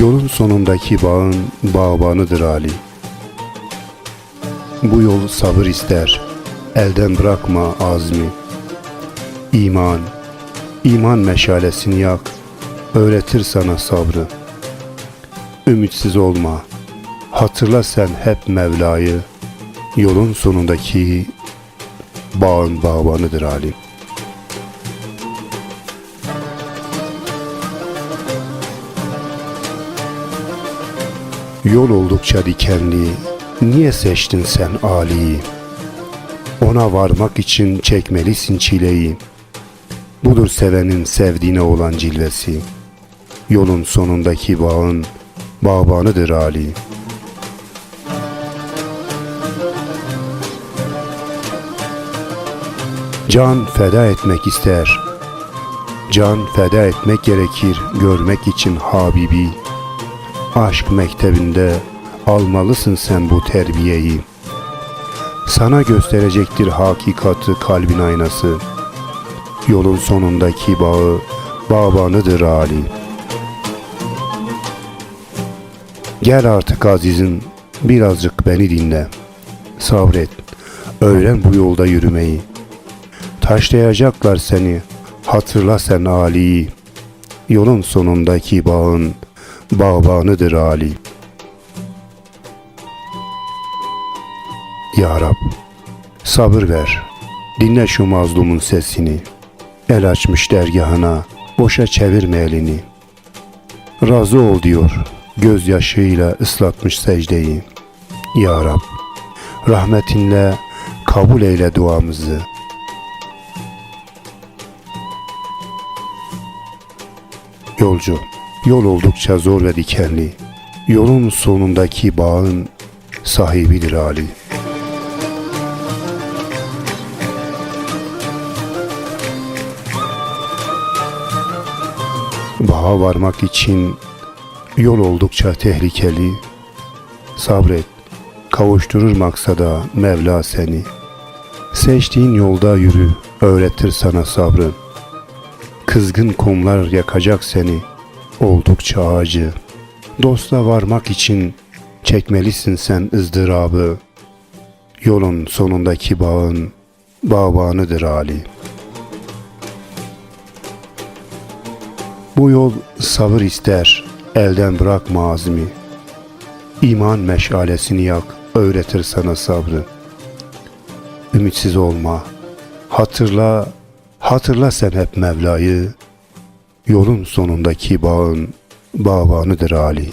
Yolun sonundaki bağın bağbanıdır Ali. Bu yol sabır ister, elden bırakma azmi. İman, iman meşalesini yak, öğretir sana sabrı. Ümitsiz olma, hatırla sen hep Mevla'yı, yolun sonundaki bağın bağbanıdır Ali. Yol oldukça dikenli, niye seçtin sen Ali'yi? Ona varmak için çekmelisin çileyi. Budur sevenin sevdiğine olan cilvesi. Yolun sonundaki bağın bağbanıdır Ali. Can feda etmek ister. Can feda etmek gerekir görmek için Habibi. Aşk mektebinde almalısın sen bu terbiyeyi. Sana gösterecektir hakikatı kalbin aynası. Yolun sonundaki bağı babanıdır Ali. Gel artık azizim birazcık beni dinle. Sabret. Öğren bu yolda yürümeyi. Taşlayacaklar seni. Hatırla sen Ali'yi. Yolun sonundaki bağın bağbanıdır Ali. Ya Rab, sabır ver. Dinle şu mazlumun sesini. El açmış dergahına, boşa çevirme elini. Razı ol diyor, gözyaşıyla ıslatmış secdeyi. Ya Rab, rahmetinle kabul eyle duamızı. Yolcu, yol oldukça zor ve dikenli. Yolun sonundaki bağın sahibidir Ali. Bağa varmak için yol oldukça tehlikeli. Sabret, kavuşturur maksada Mevla seni. Seçtiğin yolda yürü, öğretir sana sabrı. Kızgın kumlar yakacak seni, oldukça acı. Dosta varmak için çekmelisin sen ızdırabı. Yolun sonundaki bağın bağbanıdır Ali. Bu yol sabır ister, elden bırakma azmi. İman meşalesini yak, öğretir sana sabrı. Ümitsiz olma, hatırla, hatırla sen hep Mevla'yı. Yolun sonundaki bağın bağbanıdır Ali.